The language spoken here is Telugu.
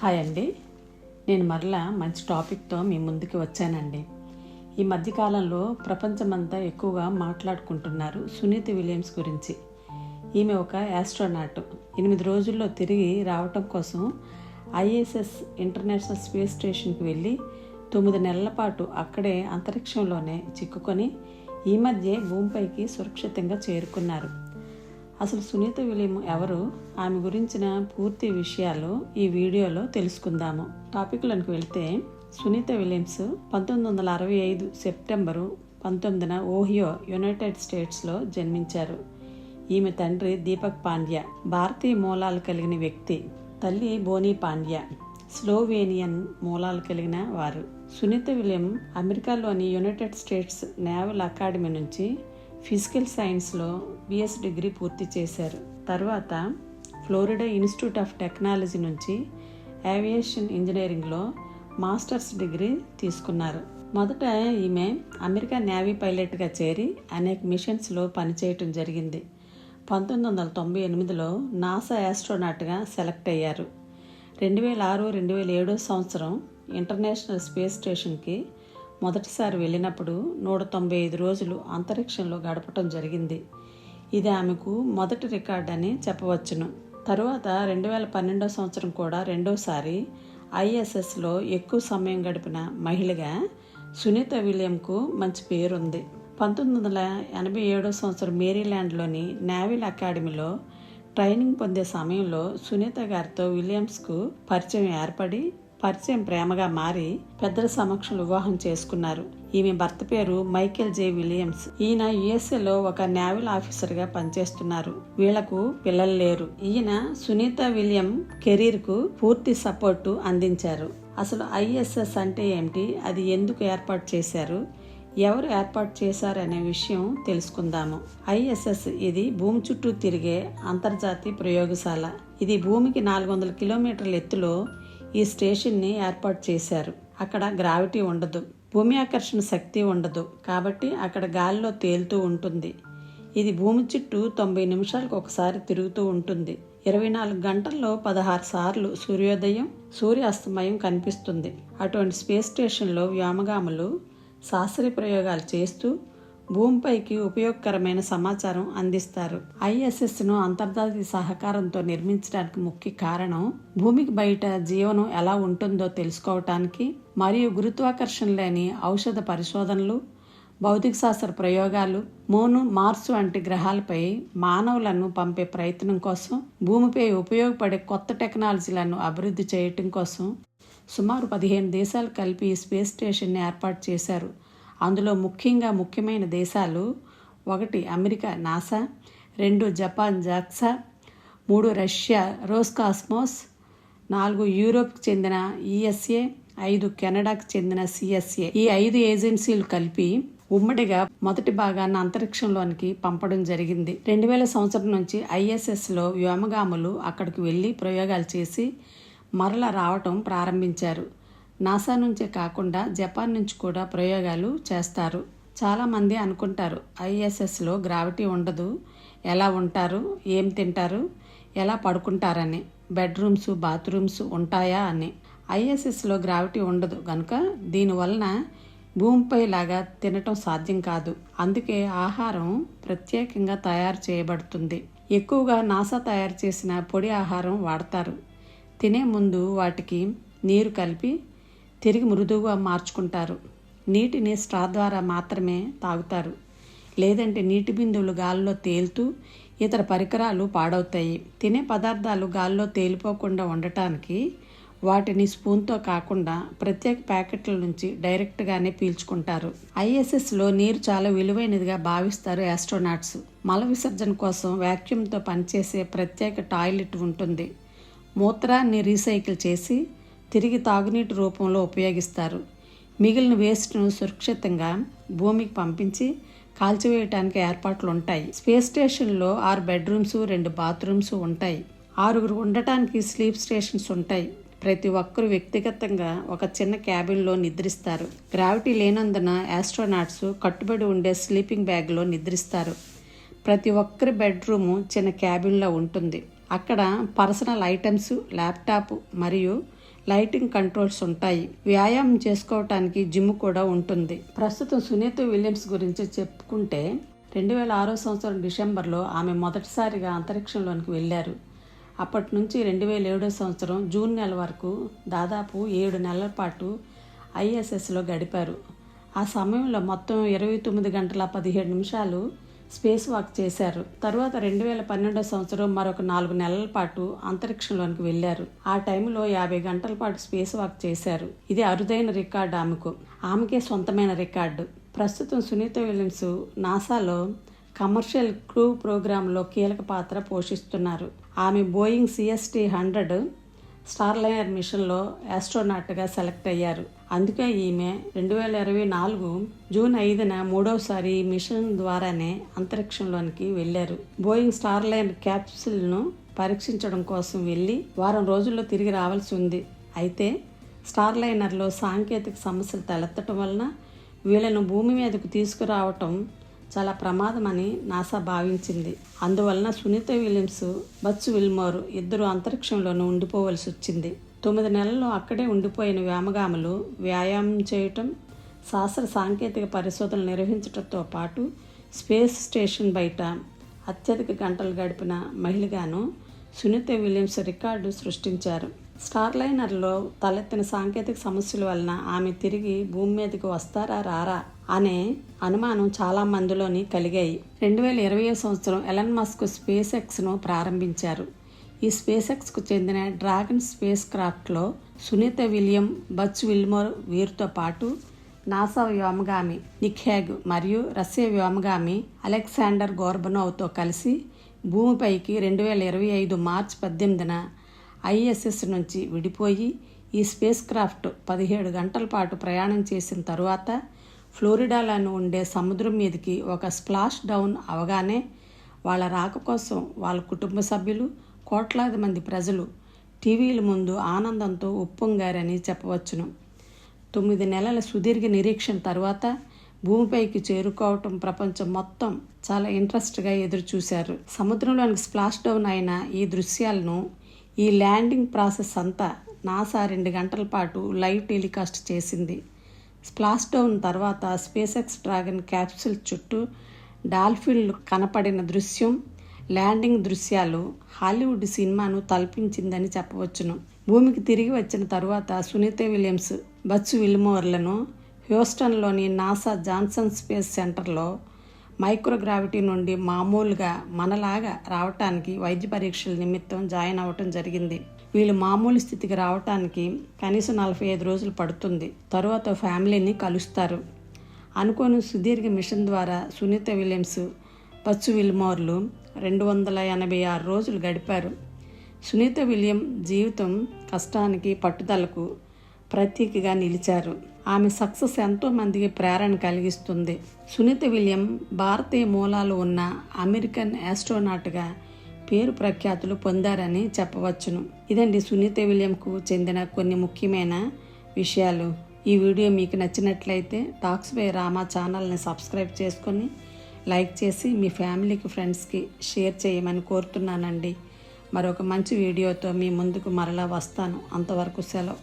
హాయ్ అండి. నేను మరలా మంచి టాపిక్తో మీ ముందుకు వచ్చానండి. ఈ మధ్యకాలంలో ప్రపంచమంతా ఎక్కువగా మాట్లాడుకుంటున్నారు సునీత విలియమ్స్ గురించి. ఈమె ఒక యాస్ట్రోనాట్ ఎనిమిది రోజుల్లో తిరిగి రావటం కోసం ఐఎస్ఎస్ ఇంటర్నేషనల్ స్పేస్ స్టేషన్కి వెళ్ళి తొమ్మిది నెలల పాటు అక్కడే అంతరిక్షంలోనే చిక్కుకొని ఈ మధ్య భూమిపైకి సురక్షితంగా చేరుకున్నారు. అసలు సునీత విలియం ఎవరు? ఆమె గురించిన పూర్తి విషయాలు ఈ వీడియోలో తెలుసుకుందాము. టాపిక్లోకి వెళ్తే సునీత విలియమ్స్ పంతొమ్మిది వందల అరవై ఐదు సెప్టెంబరు పంతొమ్మిదిన ఓహియో యునైటెడ్ స్టేట్స్లో జన్మించారు. ఈమె తండ్రి దీపక్ పాండ్యా భారతీయ మూలాలు కలిగిన వ్యక్తి తల్లి బోనీ పాండ్యా స్లోవేనియన్ మూలాలు కలిగిన వారు. సునీత విలియం అమెరికాలోని యునైటెడ్ స్టేట్స్ నేవల్ అకాడమీ నుంచి ఫిజికల్ సైన్స్లో బిఎస్ డిగ్రీ పూర్తి చేశారు. తర్వాత ఫ్లోరిడా ఇన్స్టిట్యూట్ ఆఫ్ టెక్నాలజీ నుంచి ఏవియేషన్ ఇంజనీరింగ్లో మాస్టర్స్ డిగ్రీ తీసుకున్నారు. మొదట ఈమె అమెరికా నేవీ పైలట్గా చేరి అనేక మిషన్స్లో పనిచేయటం జరిగింది. పంతొమ్మిది వందల తొంభై ఎనిమిదిలో నాసా యాస్ట్రోనాట్గా సెలెక్ట్ అయ్యారు. రెండు వేల ఆరు రెండు వేల ఏడో సంవత్సరం ఇంటర్నేషనల్ స్పేస్ స్టేషన్కి మొదటిసారి వెళ్ళినప్పుడు నూట తొంభై ఐదు రోజులు అంతరిక్షంలో గడపటం జరిగింది. ఇది ఆమెకు మొదటి రికార్డ్ అని చెప్పవచ్చును. తరువాత రెండు వేల పన్నెండో సంవత్సరం కూడా రెండోసారి ఐఎస్ఎస్లో ఎక్కువ సమయం గడిపిన మహిళగా సునీత విలియంకు మంచి పేరుంది. పంతొమ్మిది వందల ఎనభై ఏడో సంవత్సరం మేరీల్యాండ్లోని నేవిల్ అకాడమీలో ట్రైనింగ్ పొందే సమయంలో సునీత గారితో విలియమ్స్కు పరిచయం ఏర్పడి పరిచయం ప్రేమగా మారి పెద్దల సమక్షంలో వివాహం చేసుకున్నారు. ఈమె భర్త పేరు మైకేల్ జే విలియమ్స్. ఈయన యుఎస్ఏలో ఒక నేవల్ ఆఫీసర్గా పనిచేస్తున్నారు. వీళ్ళకు పిల్లలు లేరు. ఈయన సునీత విలియం కెరీర్కు పూర్తి సపోర్టు అందించారు. అసలు ఐఎస్ఎస్ అంటే ఏమిటి? అది ఎందుకు ఏర్పాటు చేశారు? ఎవరు ఏర్పాటు చేశారు అనే విషయం తెలుసుకుందాము. ఐఎస్ఎస్ ఇది భూమి చుట్టూ తిరిగే అంతర్జాతీయ ప్రయోగశాల. ఇది భూమికి నాలుగు వందల కిలోమీటర్ల ఎత్తులో ఈ స్టేషన్ని ఏర్పాటు చేశారు. అక్కడ గ్రావిటీ ఉండదు. భూమి ఆకర్షణ శక్తి ఉండదు. కాబట్టి అక్కడ గాలిలో తేలుతూ ఉంటుంది. ఇది భూమి చుట్టూ తొంభై నిమిషాలకు ఒకసారి తిరుగుతూ ఉంటుంది. ఇరవై నాలుగు గంటల్లో పదహారు సార్లు సూర్యోదయం సూర్యాస్తమయం కనిపిస్తుంది. అటువంటి స్పేస్ స్టేషన్లో వ్యోమగాములు శాస్త్రీయ ప్రయోగాలు చేస్తూ భూమిపైకి ఉపయోగకరమైన సమాచారం అందిస్తారు. ఐఎస్ఎస్ను అంతర్జాతీయ సహకారంతో నిర్మించడానికి ముఖ్య కారణం భూమికి బయట జీవనం ఎలా ఉంటుందో తెలుసుకోవటానికి మరియు గురుత్వాకర్షణ లేని ఔషధ పరిశోధనలు భౌతిక శాస్త్ర ప్రయోగాలు మోను మార్స్ వంటి గ్రహాలపై మానవులను పంపే ప్రయత్నం కోసం భూమిపై ఉపయోగపడే కొత్త టెక్నాలజీలను అభివృద్ధి చేయటం కోసం సుమారు పదిహేను దేశాలు కలిపి ఈ స్పేస్ స్టేషన్ని ఏర్పాటు చేశారు. అందులో ముఖ్యంగా ముఖ్యమైన దేశాలు ఒకటి అమెరికా నాసా రెండు జపాన్ జాక్సా మూడు రష్యా రోస్కాస్మోస్ నాలుగు యూరోప్కి చెందిన ఈఎస్ఏ ఐదు కెనడాకు చెందిన సిఎస్ఏ. ఈ ఐదు ఏజెన్సీలు కలిపి ఉమ్మడిగా మొదటి భాగాన్ని అంతరిక్షంలోనికి పంపడం జరిగింది. రెండు వేల సంవత్సరం నుంచి ఐఎస్ఎస్లో వ్యోమగాములు అక్కడికి వెళ్ళి ప్రయోగాలు చేసి మరల రావటం ప్రారంభించారు. నాసా నుంచే కాకుండా జపాన్ నుంచి కూడా ప్రయోగాలు చేస్తారు. చాలామంది అనుకుంటారు ఐఎస్ఎస్లో గ్రావిటీ ఉండదు. ఎలా ఉంటారు? ఏం తింటారు? ఎలా పడుకుంటారని? బెడ్రూమ్స్ బాత్రూమ్స్ ఉంటాయా అని. ఐఎస్ఎస్లో గ్రావిటీ ఉండదు కనుక దీనివలన భూమిపై లాగా తినటం సాధ్యం కాదు. అందుకే ఆహారం ప్రత్యేకంగా తయారు చేయబడుతుంది. ఎక్కువగా నాసా తయారు చేసిన పొడి ఆహారం వాడతారు. తినే ముందు వాటికి నీరు కలిపి తిరిగి మృదువుగా మార్చుకుంటారు. నీటిని స్ట్రా ద్వారా మాత్రమే తాగుతారు. లేదంటే నీటి బిందువులు గాల్లో తేలుతూ ఇతర పరికరాలు పాడవుతాయి. తినే పదార్థాలు గాల్లో తేలిపోకుండా ఉండటానికి వాటిని స్పూన్తో కాకుండా ప్రత్యేక ప్యాకెట్ల నుంచి డైరెక్ట్గానే పీల్చుకుంటారు. ఐఎస్ఎస్లో నీరు చాలా విలువైనదిగా భావిస్తారు యాస్ట్రోనాట్స్ మల విసర్జన కోసం వ్యాక్యూమ్తో పనిచేసే ప్రత్యేక టాయిలెట్ ఉంటుంది. మూత్రాన్ని రీసైకిల్ చేసి తిరిగి తాగునీటి రూపంలో ఉపయోగిస్తారు. మిగిలిన వేస్ట్ను సురక్షితంగా భూమికి పంపించి కాల్చివేయటానికి ఏర్పాట్లు ఉంటాయి స్పేస్ స్టేషన్లో ఆరు బెడ్రూమ్స్ రెండు బాత్రూమ్స్ ఉంటాయి. ఆరుగురు ఉండటానికి స్లీప్ స్టేషన్స్ ఉంటాయి. ప్రతి ఒక్కరు వ్యక్తిగతంగా ఒక చిన్న క్యాబిన్లో నిద్రిస్తారు. గ్రావిటీ లేనందున ఆస్ట్రోనాట్స్ కట్టుబడి ఉండే స్లీపింగ్ బ్యాగ్లో నిద్రిస్తారు. ప్రతి ఒక్కరి బెడ్రూము చిన్న క్యాబిన్లో ఉంటుంది. అక్కడ పర్సనల్ ఐటమ్స్ ల్యాప్టాప్ మరియు లైటింగ్ కంట్రోల్స్ ఉంటాయి. వ్యాయామం చేసుకోవటానికి జిమ్ కూడా ఉంటుంది. ప్రస్తుతం సునీత విలియమ్స్ గురించి చెప్పుకుంటే రెండు వేల ఆరో సంవత్సరం డిసెంబర్లో ఆమె మొదటిసారిగా అంతరిక్షంలోనికి వెళ్ళారు. అప్పటి నుంచి రెండు వేల ఏడో సంవత్సరం జూన్ నెల వరకు దాదాపు ఏడు నెలల పాటు ఐఎస్ఎస్లో గడిపారు. ఆ సమయంలో మొత్తం ఇరవై తొమ్మిది గంటల పదిహేడు నిమిషాలు స్పేస్ వాక్ చేశారు. తరువాత రెండు వేల పన్నెండో సంవత్సరం మరొక నాలుగు నెలల పాటు అంతరిక్షంలోనికి వెళ్ళారు ఆ టైంలో యాభై గంటల పాటు స్పేస్ వాక్ చేశారు. ఇది అరుదైన రికార్డు ఆమెకు. ఆమెకే సొంతమైన రికార్డు. ప్రస్తుతం సునీత విలియమ్స్ నాసాలో కమర్షియల్ క్రూ ప్రోగ్రాంలో కీలక పాత్ర పోషిస్తున్నారు. ఆమె బోయింగ్ సిఎస్టీ హండ్రెడ్ స్టార్లైనర్ మిషన్లో ఆస్ట్రోనాట్గా సెలెక్ట్ అయ్యారు. అందుకే ఈమె రెండు వేల ఇరవై నాలుగు జూన్ ఐదున మూడవసారి ఈ మిషన్ ద్వారానే అంతరిక్షంలోనికి వెళ్ళారు. బోయింగ్ స్టార్లైనర్ క్యాప్సిల్ను పరీక్షించడం కోసం వెళ్ళి వారం రోజుల్లో తిరిగి రావాల్సి ఉంది. అయితే స్టార్లైనర్లో సాంకేతిక సమస్యలు తలెత్తడం వలన వీళ్ళను భూమి మీదకు తీసుకురావటం చాలా ప్రమాదమని నాసా భావించింది. అందువలన సునీత విలియమ్స్ బచ్చు విల్మోర్ ఇద్దరు అంతరిక్షంలోనూ ఉండిపోవలసి వచ్చింది. తొమ్మిది నెలలు అక్కడే ఉండిపోయిన వ్యామగాములు వ్యాయామం చేయటం శాస్త్ర సాంకేతిక పరిశోధనలు నిర్వహించడంతో పాటు స్పేస్ స్టేషన్ బయట అత్యధిక గంటలు గడిపిన మహిళగాను సునీత విలియమ్స్ రికార్డు సృష్టించారు. స్టార్లైనర్లో తలెత్తిన సాంకేతిక సమస్యల వలన ఆమె తిరిగి భూమి మీదకి వస్తారా రారా అనే అనుమానం చాలా మందిలోని కలిగాయి. రెండు వేల ఇరవై సంవత్సరం ఎలన్ మస్క్ స్పేస్ ఎక్స్ను ప్రారంభించారు. ఈ స్పేస్ ఎక్స్కు చెందిన డ్రాగన్ స్పేస్ క్రాఫ్ట్లో సునీత విలియం బచ్ విల్మోర్ వీరితో పాటు నాసా వ్యోమగామి నిక్ హ్యాగ్ మరియు రష్యా వ్యోమగామి అలెగ్జాండర్ గోర్బనోవ్తో కలిసి భూమిపైకి రెండు వేల ఇరవై ఐదు మార్చి పద్దెనిమిదిన ఐఎస్ఎస్ నుంచి విడిపోయి ఈ స్పేస్ క్రాఫ్ట్ పదిహేడు గంటల పాటు ప్రయాణం చేసిన తరువాత ఫ్లోరిడాలోని ఉండే సముద్రం మీదకి ఒక స్ప్లాష్ డౌన్ అవగానే వాళ్ళ రాక కోసం వాళ్ళ కుటుంబ సభ్యులు కోట్లాది మంది ప్రజలు టీవీల ముందు ఆనందంతో ఉప్పొంగారని చెప్పవచ్చును. తొమ్మిది నెలల సుదీర్ఘ నిరీక్షణ తర్వాత భూమిపైకి చేరుకోవటం ప్రపంచం మొత్తం చాలా ఇంట్రెస్ట్గా ఎదురుచూశారు. సముద్రంలోనికి స్ప్లాష్ డౌన్ అయిన ఈ దృశ్యాలను ఈ ల్యాండింగ్ ప్రాసెస్ అంతా నాసా రెండు గంటల పాటు లైవ్ టెలికాస్ట్ చేసింది. స్ప్లాష్ డౌన్ తర్వాత స్పేస్ ఎక్స్ డ్రాగన్ క్యాప్సూల్ చుట్టూ డాల్ఫిన్లు కనపడిన దృశ్యం ల్యాండింగ్ దృశ్యాలు హాలీవుడ్ సినిమాను తలపించిందని చెప్పవచ్చును. భూమికి తిరిగి వచ్చిన తరువాత సునీత విలియమ్స్ బచ్చు విల్మోర్లను హ్యూస్టన్లోని నాసా జాన్సన్ స్పేస్ సెంటర్లో మైక్రోగ్రావిటీ నుండి మామూలుగా మనలాగా రావటానికి వైద్య పరీక్షల నిమిత్తం జాయిన్ అవ్వటం జరిగింది. వీళ్ళు మామూలు స్థితికి రావటానికి కనీసం నలభై ఐదు రోజులు పడుతుంది. తరువాత ఫ్యామిలీని కలుస్తారు. అనుకోని సుదీర్ఘ మిషన్ ద్వారా సునీత విలియమ్స్ పచ్చు విల్మోర్లు రెండు వందల ఎనభై ఆరు రోజులు గడిపారు. సునీత విలియం జీవితం కష్టానికి పట్టుదలకు ప్రతీకగా నిలిచారు. ఆమె సక్సెస్ ఎంతోమందికి ప్రేరణ కలిగిస్తుంది. సునీత విలియం భారతీయ మూలాలు ఉన్న అమెరికన్ యాస్ట్రోనాట్గా పేరు ప్రఖ్యాతులు పొందారని చెప్పవచ్చును. ఇదండి సునీత విలియంకు చెందిన కొన్ని ముఖ్యమైన విషయాలు. ఈ వీడియో మీకు నచ్చినట్లయితే టాక్స్ బై రామా ఛానల్ని సబ్స్క్రైబ్ చేసుకొని లైక్ చేసి మీ ఫ్యామిలీకి ఫ్రెండ్స్కి షేర్ చేయమని కోరుతున్నానండి. మరొక మంచి వీడియోతో మీ ముందుకు మరలా వస్తాను. అంతవరకు సెలవు.